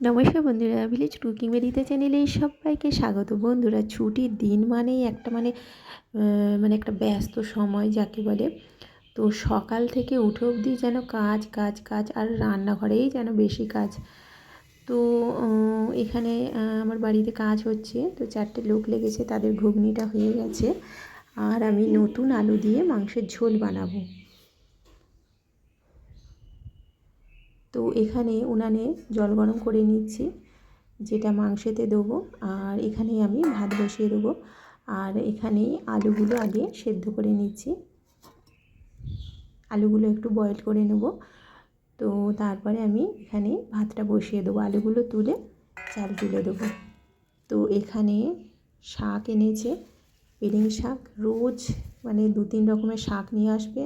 নমস্কার বন্ধুরা village cooking বেরিতে চ্যানেলে সবাইকে স্বাগত। বন্ধুরা, ছুটির দিন মানেই একটা মানে মানে একটা ব্যস্ত সময় যাকে বলে। তো সকাল থেকে উঠে অবধি যেন কাজ কাজ কাজ আর রান্নাঘরেই যেন বেশি কাজ। তো এখানে আমার বাড়িতে কাজ হচ্ছে। তো চারটে লোক লেগেছে, তাদের ঘুগনিটা হয়ে গেছে। আর আমি নতুন আলু দিয়ে মাংসের ঝোল বানাবো। তো এখানে উনানে জল গরম করে নিচ্ছি, যেটা মাংসেতে দেবো, আর এখানে আমি ভাত বসিয়ে দেবো। আর এখানে আলুগুলো আগে সেদ্ধ করে নিচ্ছি। আলুগুলো একটু বয়েল করে নেব। তো তারপরে আমি এখানে ভাতটা বসিয়ে দেবো। আলুগুলো তুলে চাল তুলে দেবো। তো এখানে শাক এনেছে পেলিং শাক। রোজ মানে দু তিন রকমের শাক নিয়ে আসবে।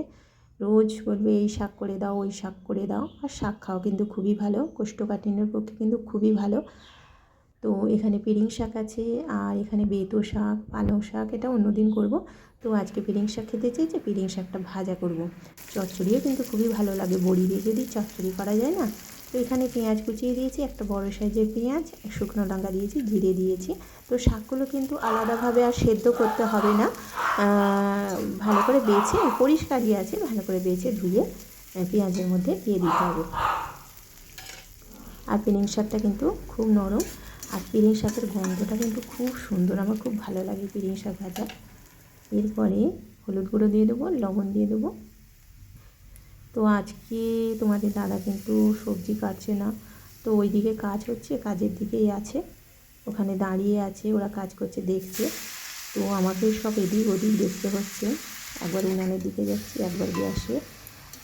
রোজ বলবে, এই শাক করে দাও, ওই শাক করে দাও। আর শাক খাও কিন্তু খুবই ভালো, কোষ্ঠকাঠিন্যের পক্ষে কিন্তু খুবই ভালো। তো এখানে পিরিং শাক আছে, আর এখানে বেতো শাক, পালং শাক, এটা অন্যদিন করব। তো আজকে পিরিং শাক খেতে চেয়েছে পিরিং শাকটা ভাজা করব। চচ্চড়িও কিন্তু খুবই ভালো লাগে, বড়ি দিয়ে যদি চচ্চড়ি করা যায় না তো এখানে পেঁয়াজ কুচিয়ে দিয়েছি, একটা বড় সাইজের পেঁয়াজ শুকনো লঙ্কা দিয়েছি, জিরে দিয়েছি। তো শাকগুলো কিন্তু আলাদাভাবে আর সেদ্ধ করতে হবে না। ভালো করে বেছে, পরিষ্কারই আছে, ভালো করে বেছে ধুয়ে পেঁয়াজের মধ্যে দিয়ে দিতে হবে। আর পিলিং শাকটা কিন্তু খুব নরম, আর পিলিং শাকের গন্ধটা কিন্তু খুব সুন্দর, আমার খুব ভালো লাগে পিলিং শাক ভাজা। এরপরে হলুদ গুঁড়ো দিয়ে দেবো, লবণ দিয়ে দেবো তো আজকে তোমাদের দাদা কিন্তু সবজি কাটছে না। তো ওইদিকে কাজ হচ্ছে, কাজের দিকেই আছে। ওখানে দাঁড়িয়ে আছে, ওরা কাজ করছে, দেখছে। তো আমাকে সব এদিক ওদিক দেখতে হচ্ছে। একবার উনানের দিকে যাচ্ছি, একবার গ্যাসে।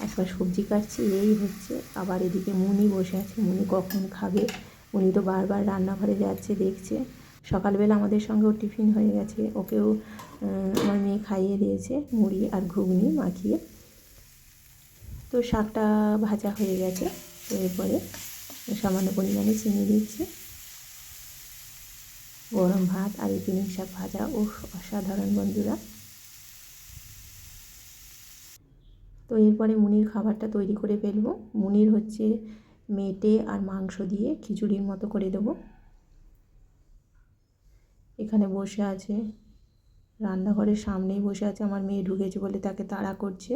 একবার সবজি কাটছি, এই হচ্ছে। আবার এদিকে মুনি বসে আছে, মুনি কখন খাবে? উনি তো বারবার রান্নাঘরে যাচ্ছে, দেখছে। সকালবেলা আমাদের সঙ্গেও টিফিন হয়ে গেছে। ওকেও আমার মেয়ে খাইয়ে দিয়েছে, মুড়ি আর ঘুগনি মাখিয়ে। তো শাকটা ভাজা হয়ে গেছে, তো এরপরে সামান্য পরিমাণে চিনি দিচ্ছি। গরম ভাত আর এই পিনিক শাক ভাজা ও অসাধারণ বন্ধুরা। তো এরপরে মুনির খাবারটা তৈরি করে ফেলব। মুনির হচ্ছে মেটে আর মাংস দিয়ে খিচুড়ির মতো করে দেবো। এখানে বসে আছে, রান্নাঘরের সামনেই বসে আছে, আমার মেয়ে ঢুকেছে বলে তাকে তাড়া করছে।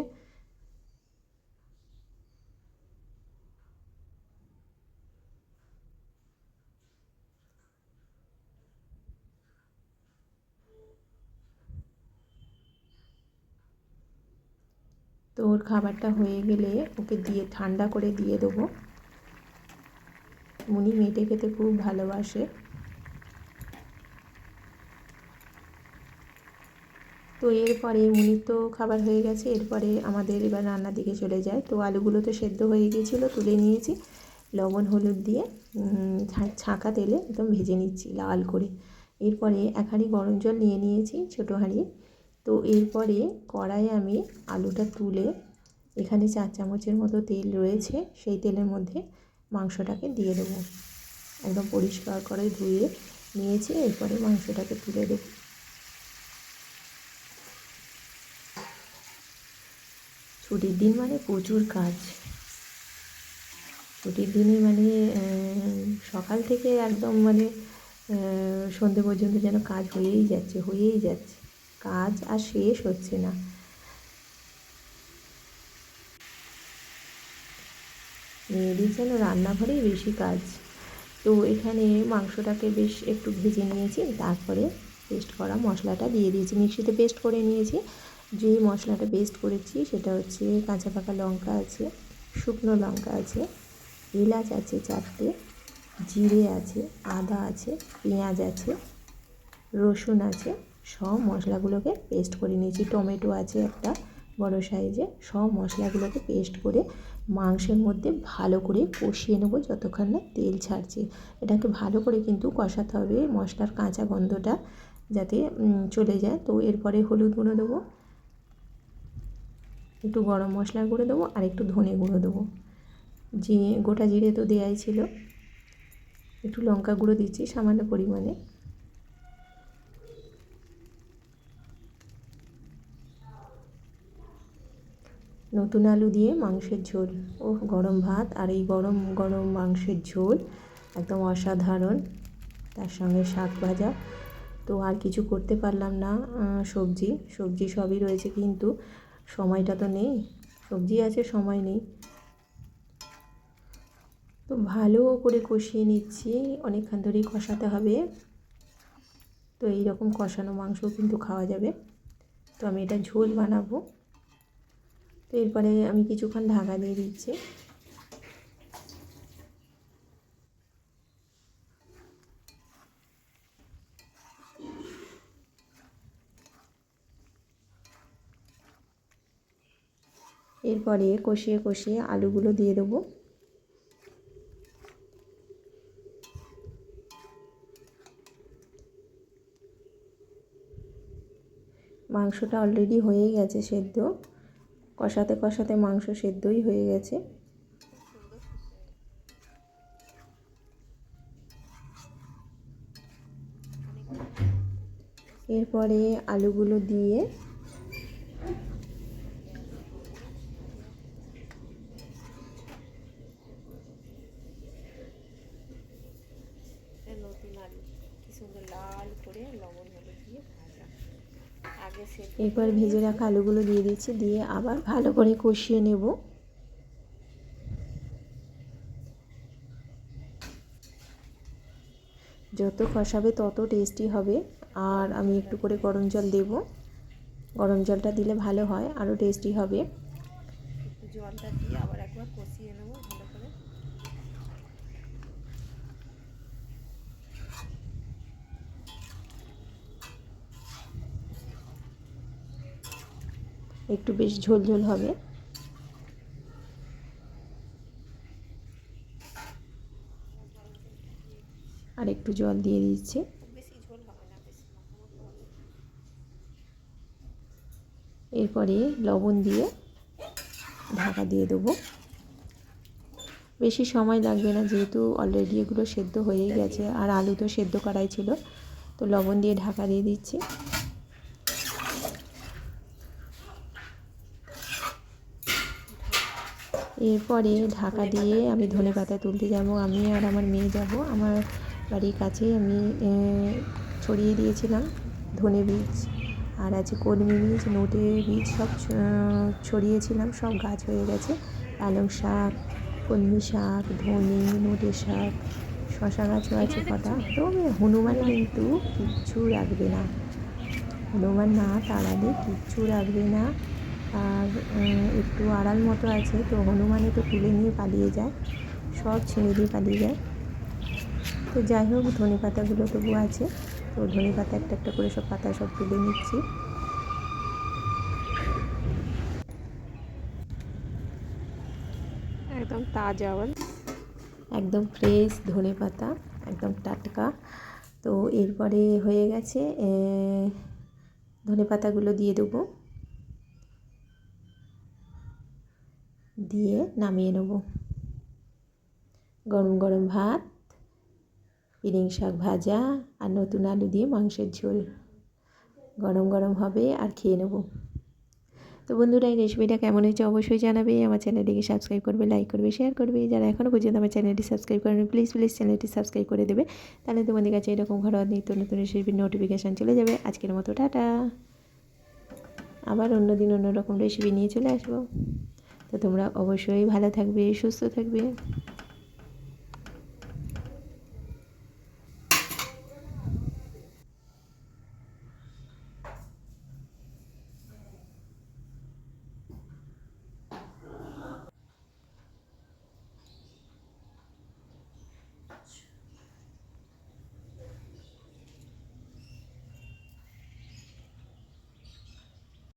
ওর খাবারটা হয়ে গেলে ওকে দিয়ে, ঠান্ডা করে দিয়ে দেবো। মুনি মেটে খেতে খুব ভালোবাসে। তো এরপরে মুনির তো খাবার হয়ে গেছে, এরপরে আমাদের এবার রান্নার দিকে চলে যায়। তো আলুগুলো তো সেদ্ধ হয়ে গিয়েছিল, তুলে নিয়েছি। লবণ, হলুদ দিয়ে ছাঁকা তেলে একদম ভেজে নিচ্ছি লাল করে। এরপরে এক হাঁড়ি গরম জল নিয়ে নিয়েছি, ছোটো হাঁড়ি। তো এরপরে কড়াইয়ে আমি আলুটা তুলে এখানে চার চামচের মতো তেল রয়েছে, সেই তেলের মধ্যে মাংসটাকে দিয়ে দেবো। একদম পরিষ্কার করে ধুয়ে নিয়েছি, এরপরে মাংসটাকে তুলে দেবো। ছুটির দিন মানে প্রচুর কাজ। ছুটির দিনে মানে সকাল থেকে একদম মানে সন্ধে পর্যন্ত যেন কাজ হয়েই যাচ্ছে হয়েই যাচ্ছে। কাজ আর শেষ হচ্ছে না। মেয়েদের যেন রান্নাঘরেই বেশি কাজ। তো এখানে মাংসটাকে বেশ একটু ভেজে নিয়েছি, তারপরে পেস্ট করা মশলাটা দিয়ে দিয়েছি। মিক্সিতে পেস্ট করে নিয়েছি। যে মশলাটা পেস্ট করেছি সেটা হচ্ছে কাঁচা পাকা লঙ্কা আছে, শুকনো লঙ্কা আছে, এলাচ আছে চারটে, জিরে আছে, আদা আছে, পেঁয়াজ আছে, রসুন আছে সব মশলাগুলোকে পেস্ট করে নিয়েছি। টমেটো আছে একটা বড় সাইজে সব মশলাগুলোকে পেস্ট করে মাংসের মধ্যে ভালো করে কষিয়ে নেব যতক্ষণ না তেল ছাড়ছে। এটাকে ভালো করে কিন্তু কষাতে হবে মশলার কাঁচা গন্ধটা যাতে চলে যায়। তো এরপরে হলুদ গুঁড়ো দেবো। একটু গরম মশলা গুঁড়ো দেবো আর একটু ধনে গুঁড়ো দেবো। যে গোটা জিরে তো দেওয়াই ছিল। একটু লঙ্কা গুঁড়ো দিচ্ছি সামান্য পরিমাণে। নতুন আলু দিয়ে মাংসের ঝোল। ও গরম ভাত আর এই গরম গরম মাংসের ঝোল একদম অসাধারণ। তার সঙ্গে শাক ভাজা। তো আর কিছু করতে পারলাম না সবজি। সবজি সবই রয়েছে কিন্তু সময়টা তো নেই। সবজি আছে, সময় নেই। তো ভালো করে কষিয়ে নিচ্ছি। অনেকক্ষণ ধরেই কষাতে হবে। তো এই রকম কষানো মাংস কিন্তু খাওয়া যাবে। তো আমি এটা ঝোল বানাবো। তো এরপরে আমি কিছুক্ষণ ঢাকা দিয়ে দিচ্ছি। এরপরে কষিয়ে কষিয়ে আলুগুলো দিয়ে দেবো। মাংসটা অলরেডি হয়েই গেছে সেদ্ধ। কষাতে কষাতে মাংস সেদ্ধই হয়ে গেছে। এরপরে আলুগুলো দিয়ে নতুন আলু লাল করে লবণ হলুদ দিয়ে ভাজা আগে সে এরপর ভেজে রাখা আলুগুলো দিয়ে দিচ্ছি দিয়ে আবার ভালো করে কষিয়ে নেব। যত কষাবে তত টেস্টি হবে। আর আমি একটু করে গরম জল দেব। গরম জলটা দিলে ভালো হয়, আরও টেস্টি হবে। জলটা দিয়ে আবার একবার কষিয়ে নেব ভালো করে একটু বেশ ঝোল ঝোল হবে। আর একটু জল দিয়ে দিচ্ছি। এরপরে লবণ দিয়ে ঢাকা দিয়ে দেবো। বেশি সময় লাগবে না যেহেতু অলরেডি এগুলো সেদ্ধ হয়েই গেছে। আর আলু তো সেদ্ধ করাই ছিল। তো লবণ দিয়ে ঢাকা দিয়ে দিচ্ছি। এরপরে ঢাকা দিয়ে আমি ধনে পাতা তুলতে যাব। আমি আর আমার মেয়ে যাব। আমার বাড়ির কাছেই আমি ছড়িয়ে দিয়েছিলাম ধনে বীজ। আর আছে কলমি বীজ নোটে বীজ সব ছড়িয়েছিলাম। সব গাছ হয়ে গেছে। পালং শাক কলমি শাক ধনে নোটে শাক শশা গাছও আছে কটা। তো হনুমান কিন্তু কিচ্ছু রাখবে না। হনুমান না তাড়ালে কিচ্ছু রাখবে না। আর একটু আড়াল মতো আছে তো হনুমানে তো তুলে নিয়ে পালিয়ে যায় সব ছিঁড়ে দিয়ে পালিয়ে যায়। তো যাই হোক ধনে পাতাগুলো তবু আছে তো ধনে পাতা একটা একটা করে সব পাতা সব তুলে নিচ্ছি। একদম তাজা একদম ফ্রেশ ধনে পাতা একদম টাটকা। তো এরপরে হয়ে গেছে ধনে পাতাগুলো দিয়ে দেবো। দিয়ে নামিয়ে নেব। গরম গরম ভাত পিরিং শাক ভাজা আর নতুন আলু দিয়ে মাংসের ঝোল। গরম গরম হবে আর খেয়ে নেব। তো বন্ধুরা, এই রেসিপিটা কেমন হয়েছে অবশ্যই জানাবে। আমার চ্যানেলটিকে সাবস্ক্রাইব করবে, লাইক করবে, শেয়ার করবে। যারা এখনও পর্যন্ত আমার চ্যানেলটি সাবস্ক্রাইব করেন, প্লিজ প্লিজ চ্যানেলটি সাবস্ক্রাইব করে দেবে। তাহলে তোমাদের কাছে এরকম ঘরোয়া নিত্য নতুন রেসিপির নোটিফিকেশান চলে যাবে। আজকের মতো, টাটা। আবার অন্য দিন অন্যরকম রেসিপি নিয়ে চলে আসব। তো তোমরা অবশ্যই ভালো থাকবে সুস্থ থাকবে।